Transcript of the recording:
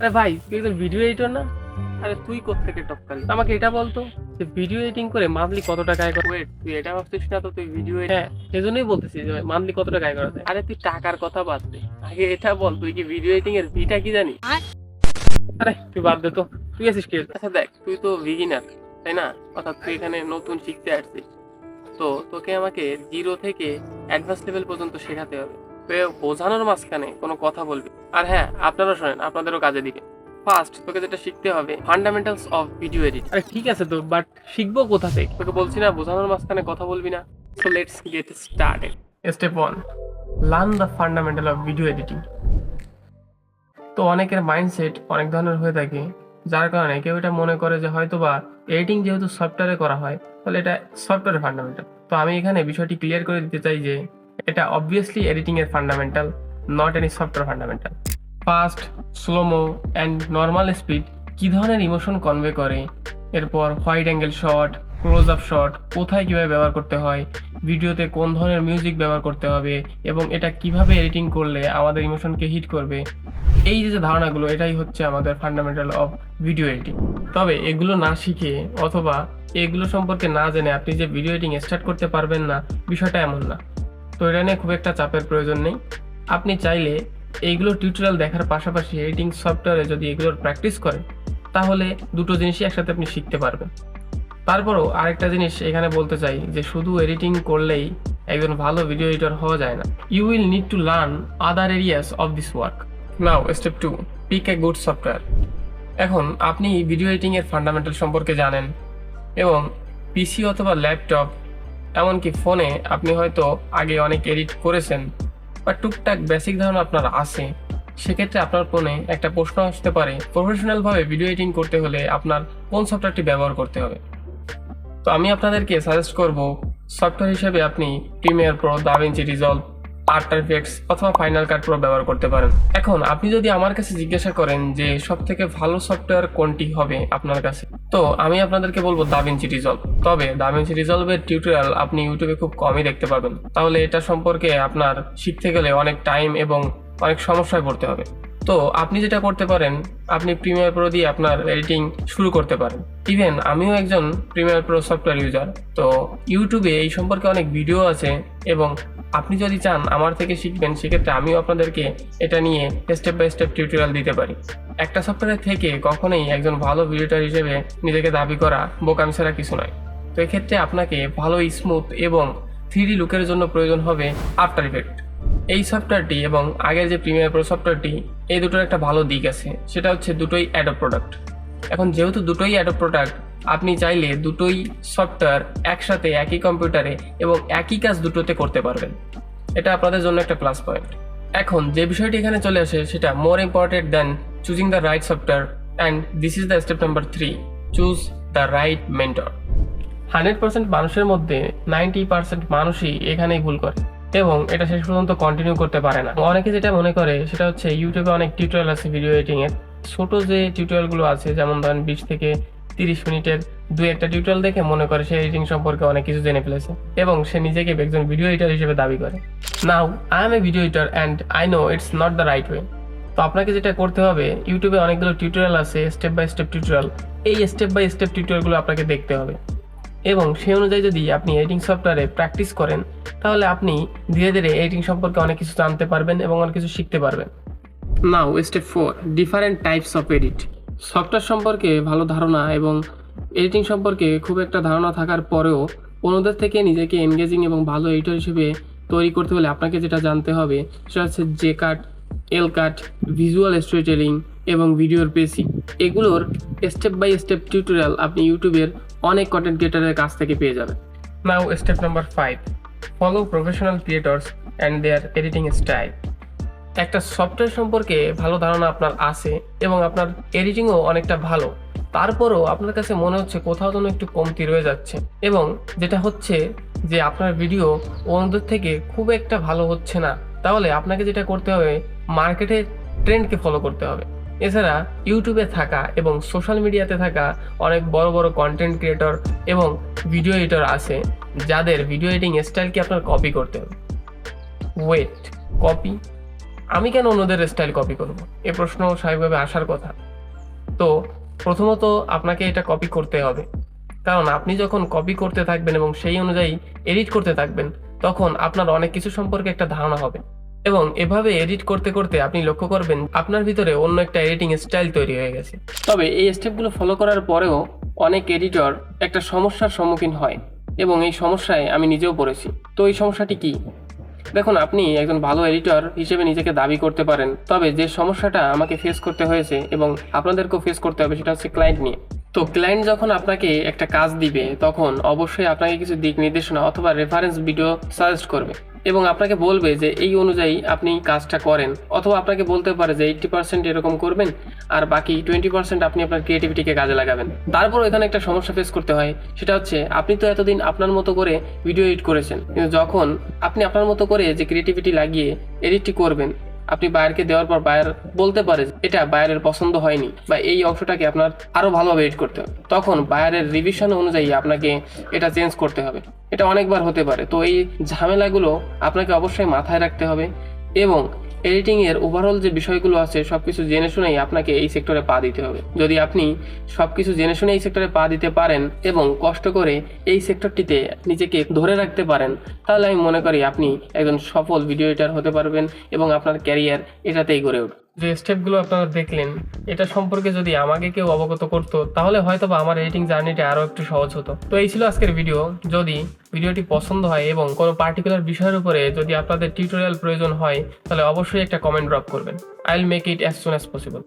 আরে ভাই তুই একজন ভিডিও এডিটর না? আরে তুই কোত্থেকে টপকালি? আমাকে এটা বলতো যে ভিডিও এডিটিং করে মান্থলি কত টাকা আয় করে? তুই এটা ভাবছিস না তো তুই ভিডিও হ্যাঁ এজন্যই বলতেছি যে মান্থলি কত টাকা আয় করা যায়। আরে তুই টাকার কথা বাদ দে। আগে এটা বল তুই কি ভিডিও এডিটিং এর ভিটা কি জানি আরে তুই বাদ দে তো। তুই আছিস কি? আচ্ছা দেখ তুই তো বিগিনার তাই না? অর্থাৎ তুই এখানে নতুন শিখতে আসছিস। তো তোকে আমাকে জিরো থেকে অ্যাডভান্স লেভেল পর্যন্ত শেখাতে হবে। তো এ বোঝানোর মাঝখানে কোনো কথা বলবি আর হ্যাঁ আপনারা শোনেন আপনাদেরও কাজে দিবে ফার্স্ট তোকে যেটা শিখতে হবে ফান্ডামেন্টালস অফ ভিডিও এডিট আরে ঠিক আছে তো বাট শিখব কোথা থেকে? তোকে বলছি না বোঝানোর মাঝখানে কথা বলবি না। So let's get started step one learn the fundamental of video editing তো অনেকের মাইন্ডসেট অনেক ধরনের হয়ে থাকে যার কারণে কেউ এটা মনে করে যে হয়তো বা এডিটিং যেহেতু সফটওয়্যারে করা হয় তাহলে এটা সফটওয়্যারের ফান্ডামেন্টাল তো আমি এখানে বিষয়টি ক্লিয়ার করে দিতে চাই যে এটা অবভিয়াসলি এডিটিং এর fundamental not any software fundamental fast slomo and normal speed কী ধরনের ইমোশন কনভে করে? এরপর wide angle shot close up shot কোথায় কীভাবে ব্যবহার করতে হয়, ভিডিওতে কোন ধরনের মিউজিক ব্যবহার করতে হবে, এবং এটা কীভাবে এডিটিং করলে আমাদের ইমোশনকে হিট করবে? এই যে ধারণাগুলো, এটাই হচ্ছে আমাদের ফান্ডামেন্টাল অফ ভিডিও এডিটিং তবে এগুলো না শিখে অথবা এগুলো সম্পর্কে না জেনে আপনি যে ভিডিও এডিটিং স্টার্ট করতে পারবেন না, বিষয়টা এমন না। তো এটা নিয়ে খুব একটা চাপের প্রয়োজন নেই। আপনি চাইলে এইগুলো টিউটোরিয়াল দেখার পাশাপাশি এডিটিং সফটওয়্যারে যদি এগুলোর প্র্যাকটিস করেন, তাহলে দুটো জিনিসই একসাথে আপনি শিখতে পারবেন। তারপরও আরেকটা জিনিস এখানে বলতে চাই যে শুধু এডিটিং করলেই একজন ভালো ভিডিও এডিটর হওয়া যায় না। You will need to learn other areas of this work now step two pick a good software এখন আপনি ভিডিও এডিটিং এর ফান্ডামেন্টাল সম্পর্কে জানেন এবং পিসি অথবা ল্যাপটপ এমনকি ফোনে আপনি হয়তো আগে অনেক এডিট করেছেন। বা টুকটাক বেসিক ধারণা আপনার আছে, সেক্ষেত্রে আপনার ফোনে একটা প্রশ্ন আসতে পারে। প্রফেশনালভাবে ভিডিও এডিটিং করতে হলে আপনার কোন সফটওয়্যারটি ব্যবহার করতে হবে? তো আমি আপনাদেরকে সাজেস্ট করব সফটওয়্যার হিসেবে আপনি Premiere Pro DaVinci Resolve After Effects অথবা ফাইনাল কাট প্রো ব্যবহার করতে পারেন। এখন আপনি যদি আমার কাছে জিজ্ঞাসা করেন যে সব থেকে ভালো সফটওয়্যার কোনটি হবে আপনার কাছে? তো আমি আপনাদেরকে বলব দাভিঞ্চি রিজলভ। তবে দাভিঞ্চি রিজলভের টিউটোরিয়াল আপনি ইউটিউবে খুব কমই দেখতে পাবেন তাহলে এটা সম্পর্কে আপনার শিখতে গেলে অনেক টাইম এবং অনেক সমস্যায় পড়তে হবে। তো আপনি যেটা করতে পারেন, আপনি প্রিমিয়ার প্রো দিয়ে আপনার এডিটিং শুরু করতে পারেন। ইভেন আমিও একজন প্রিমিয়ার প্রো সফটওয়্যার ইউজার তো ইউটিউবে এই সম্পর্কে অনেক ভিডিও আছে এবং আপনি যদি চান আমার থেকে শিখবেন, সেক্ষেত্রে আমিও আপনাদেরকে এটা নিয়ে স্টেপ বাই স্টেপ টিউটোরিয়াল দিতে পারি। একটা সফটওয়্যার থেকে কখনোই একজন ভালো ভিডিওটার হিসেবে নিজেকে দাবি করা বোকামি ছাড়া কিছু নয়। তো এক্ষেত্রে আপনাকে ভালো স্মুথ এবং থ্রি লুকের জন্য প্রয়োজন হবে আফটার ইফেক্ট এই সফটওয়্যারটি এবং আগের যে প্রিমিয়ার প্রো সফটওয়্যারটি এই দুটোর একটা ভালো দিক আছে। সেটা হচ্ছে দুটোই অ্যাডপ প্রোডাক্ট এখন যেহেতু দুটোই অ্যাডপ প্রোডাক্ট আপনি চাইলে দুটোই সফটওয়্যার একসাথে একই কম্পিউটারে এবং একই কাজ দুটোতে করতে পারবেন। এটা আপনাদের জন্য একটা প্লাস পয়েন্ট এখন যে বিষয়টি এখানে চলে আসে সেটা more important than choosing the right software and this is the step number three choose the right mentor hundred percent মানুষের মধ্যে নাইনটি পার্সেন্ট মানুষই এখানেই ভুল করে এবং এটা শেষ পর্যন্ত কন্টিনিউ করতে পারে না। অনেকে যেটা মনে করে সেটা হচ্ছে ইউটিউবে অনেক টিউটোরিয়াল আছে ভিডিও এডিটিং এর। ছোট যে টিউটোরিয়ালগুলো আছে, যেমন ধরেন বিশ থেকে তিরিশ মিনিটের দুই একটা টিউটোরিয়াল দেখে মনে করে সে এডিটিং সম্পর্কে অনেক কিছু জেনে ফেলেছে এবং সে নিজেকে একজন ভিডিও এডিটর হিসেবে দাবি করে। Now I am a video editor and I know it's not the right way তো আপনাকে যেটা করতে হবে ইউটিউবে অনেকগুলো টিউটোরিয়াল আছে স্টেপ বাই স্টেপ টিউটোরিয়াল এই স্টেপ বাই স্টেপ টিউটোরিয়ালগুলো আপনাকে দেখতে হবে। এবং সেই অনুযায়ী যদি আপনি এডিটিং সফটওয়্যারে প্র্যাকটিস করেন, তাহলে আপনি ধীরে ধীরে এডিটিং সম্পর্কে অনেক কিছু জানতে পারবেন এবং অনেক কিছু শিখতে পারবেন। Now step four different types of edit software সম্পর্কে ভালো ধারণা এবং এডিটিং সম্পর্কে খুব একটা ধারণা থাকার পরেও অন্যদের থেকে নিজেকে এনগেজিং এবং ভালো এডিটর হিসেবে তৈরি করতে হলে আপনাকে যেটা জানতে হবে, সেটা হচ্ছে J cut L cut visual storytelling এবং ভিডিওর বেসিক এগুলোর স্টেপ বাই স্টেপ টিউটোরিয়াল আপনি ইউটিউবের অনেক কন্টেন্ট ক্রিয়েটারের কাছ থেকে পেয়ে যাবেন। Now step number five follow professional creators and their editing style একটা সফটওয়্যার সম্পর্কে ভালো ধারণা আপনার আছে এবং আপনার এডিটিংও অনেকটা ভালো। তারপরও আপনার কাছে মনে হচ্ছে কোথাও যেন একটু কমতি রয়ে যাচ্ছে এবং যেটা হচ্ছে যে আপনার ভিডিও অন্যদের থেকে খুব একটা ভালো হচ্ছে না। তাহলে আপনাকে যেটা করতে হবে, মার্কেটের ট্রেন্ডকে ফলো করতে হবে। এছাড়া ইউটিউবে থাকা এবং সোশ্যাল মিডিয়াতে থাকা অনেক বড় বড় কন্টেন্ট ক্রিয়েটর এবং ভিডিও এডিটর আছে, যাদের ভিডিও এডিটিং স্টাইলকে আপনার কপি করতে হবে? ওয়েট কপি আমি কেন অন্যদের স্টাইল কপি করব? এ প্রশ্ন স্বাভাবিকভাবে আসার কথা। তো, প্রথমত আপনাকে এটা কপি করতে হবে। কারণ আপনি যখন কপি করতে থাকবেন এবং সেই অনুযায়ী এডিট করতে থাকবেন, তখন আপনার অনেক কিছু সম্পর্কে একটা ধারণা হবে। এবং এভাবে এডিট করতে করতে আপনি লক্ষ্য করবেন, আপনার ভিতরে অন্য একটা এডিটিং স্টাইল তৈরি হয়ে গেছে। তবে এই স্টেপগুলো ফলো করার পরেও অনেক এডিটর একটা সমস্যার সম্মুখীন হয়। এবং এই সমস্যায় আমি নিজেও পড়েছি। তো এই সমস্যাটি কি? দেখুন, আপনি একজন ভালো এডিটর হিসেবে নিজেকে দাবি করতে পারেন, তবে যে সমস্যাটা আমাকে ফেস করতে হয়েছে এবং আপনাদেরকেও ফেস করতে হবে সেটা হচ্ছে ক্লায়েন্ট নিয়ে। তো ক্লায়েন্ট যখন আপনাকে একটা কাজ দিবে, তখন অবশ্যই আপনাকে কিছু দিক নির্দেশনা অথবা রেফারেন্স ভিডিও সাজেস্ট করবে। এবং আপনাকে বলবে যে এই অনুযায়ী আপনি কাজটা করেন, অথবা আপনাকে বলতে পারে যে এইট্টি পার্সেন্ট এরকম করবেন আর বাকি টোয়েন্টি পার্সেন্ট আপনি আপনার ক্রিয়েটিভিটিকে কাজে লাগাবেন। তারপর এখানে একটা সমস্যা ফেস করতে হয়, সেটা হচ্ছে আপনি তো এতদিন আপনার মতো করে ভিডিও এডিট করেছেন, কিন্তু যখন আপনি আপনার মতো করে যে ক্রিয়েটিভিটি লাগিয়ে এডিটটি করবেন আপনি বায়ারকে দেওয়ার পর বায়ার বলতে পারে এটা বায়ারের পছন্দ হয়নি বা এই অংশটাকে আপনার আরও ভালোভাবে এডিট করতে হবে। তখন বায়ারের রিভিশন অনুযায়ী আপনাকে এটা চেঞ্জ করতে হবে। এটা অনেকবার হতে পারে। তো এই ঝামেলাগুলো আপনাকে অবশ্যই মাথায় রাখতে হবে এবং এডিটিং এর ওভারঅল যে বিষয়গুলো আছে, সবকিছু জেনে শুনেই আপনাকে এই সেক্টরে পা দিতে হবে। যদি আপনি সবকিছু জেনে শুনে এই সেক্টরে পা দিতে পারেন এবং কষ্ট করে এই সেক্টরটিতে নিজেকে ধরে রাখতে পারেন, তাহলে আমি মনে করি আপনি একজন সফল ভিডিও এডিটার হতে পারবেন এবং আপনার ক্যারিয়ার এটাতেই গড়ে উঠবে। যে স্টেপগুলো আপনারা দেখলেন, এটা সম্পর্কে যদি আমাকে কেউ অবগত করতো, তাহলে হয়তো বা আমার এডিটিং জার্নিটা আরও একটু সহজ হতো। তো এই ছিল আজকের ভিডিও যদি ভিডিওটি পছন্দ হয় এবং কোনো পার্টিকুলার বিষয়ের উপরে যদি আপনাদের টিউটোরিয়াল প্রয়োজন হয়, তাহলে অবশ্যই একটা কমেন্ট ড্রপ করবেন। I will make it as soon as possible